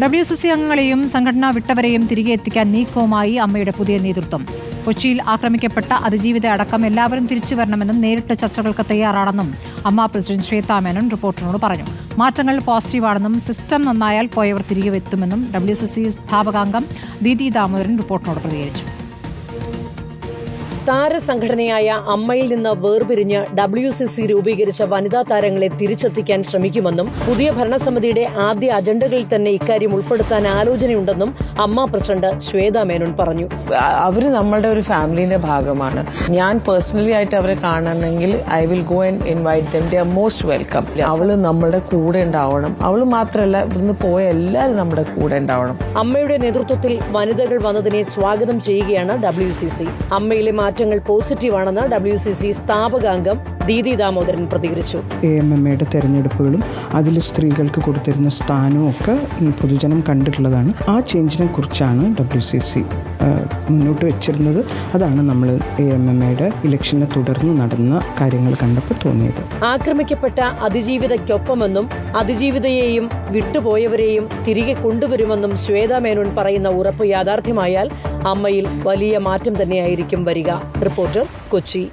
W C C അംഗങ്ങളെയും സംഘടനാ വിട്ടവരെയും തിരികെ എത്തിക്കാൻ നീക്കവുമായി അമ്മയുടെ പുതിയ നേതൃത്വം. കൊച്ചിയിൽ ആക്രമിക്കപ്പെട്ട അതിജീവിത അടക്കം എല്ലാവരും തിരിച്ചു വരണമെന്നും നേരിട്ട് ചർച്ചകൾക്ക് തയ്യാറാണെന്നും അമ്മ പ്രസിഡന്റ് ശ്വേതാ മേനോൻ റിപ്പോർട്ടറിനോട് പറഞ്ഞു. മാറ്റങ്ങൾ പോസിറ്റീവാണെന്നും സിസ്റ്റം നന്നായാൽ പോയവർ തിരികെ എത്തുമെന്നും ഡബ്ല്യു സി സി സ്ഥാപകാംഗം ദീദി ദാമോദരൻ റിപ്പോർട്ടിനോട് പ്രതികരിച്ചു. താരസംഘടനയായ അമ്മയിൽ നിന്ന് വേർപിരിഞ്ഞ് ഡബ്ല്യു സി സി രൂപീകരിച്ച വനിതാ താരങ്ങളെ തിരിച്ചെത്തിക്കാൻ ശ്രമിക്കുമെന്നും പുതിയ ഭരണസമിതിയുടെ ആദ്യ അജണ്ടകളിൽ തന്നെ ഇക്കാര്യം ഉൾപ്പെടുത്താൻ ആലോചനയുണ്ടെന്നും അമ്മ പ്രസിഡന്റ് ശ്വേതാ മേനോൻ പറഞ്ഞു. അവർ നമ്മളുടെ ഒരു ഫാമിലിന്റെ ഭാഗമാണ്. ഞാൻ പേഴ്സണലി ആയിട്ട് അവരെ കാണണമെങ്കിൽ I will go and invite them. They are most welcome അവൾ നമ്മളുടെ കൂടെ ഉണ്ടാവണം. അവൾ മാത്രമല്ല ഇവിടുന്ന് പോയ എല്ലാവരും നമ്മുടെ കൂടെ ഉണ്ടാവണം. അമ്മയുടെ നേതൃത്വത്തിൽ വനിതകൾ വന്നതിനെ സ്വാഗതം ചെയ്യുകയാണ് ഡബ്ല്യു സി സി അമ്മയിലെ മാറ്റങ്ങൾ പോസിറ്റീവാണെന്ന് ഡബ്ല്യു സി സി സ്ഥാപകാംഗം ദീദി ദാമോദരൻ പ്രതികരിച്ചു. എ എം എം എയുടെ തെരഞ്ഞെടുപ്പുകളും അതിൽ സ്ത്രീകൾക്ക് കൊടുത്തിരുന്ന സ്ഥാനവും ഒക്കെ പൊതുജനം കണ്ടിട്ടുള്ളതാണ്. ആ ചേഞ്ചിനെ കുറിച്ചാണ് ഡബ്ല്യു സി സി മുന്നോട്ട് വെച്ചിരുന്നത്. അതാണ് നമ്മൾ എ എം എം എയുടെ ഇലക്ഷനെ തുടർന്ന് നടന്ന കാര്യങ്ങൾ കണ്ടപ്പോൾ തോന്നിയത്. ആക്രമിക്കപ്പെട്ട അതിജീവിതയ്ക്കൊപ്പമെന്നും അതിജീവിതയെയും വിട്ടുപോയവരെയും തിരികെ കൊണ്ടുവരുമെന്നും ശ്വേതാ മേനോൻ പറയുന്ന ഉറപ്പ് യാഥാർത്ഥ്യമായാൽ അമ്മയിൽ വലിയ മാറ്റം തന്നെയായിരിക്കും വരിക. റിപ്പോർട്ടർ കൊച്ചി.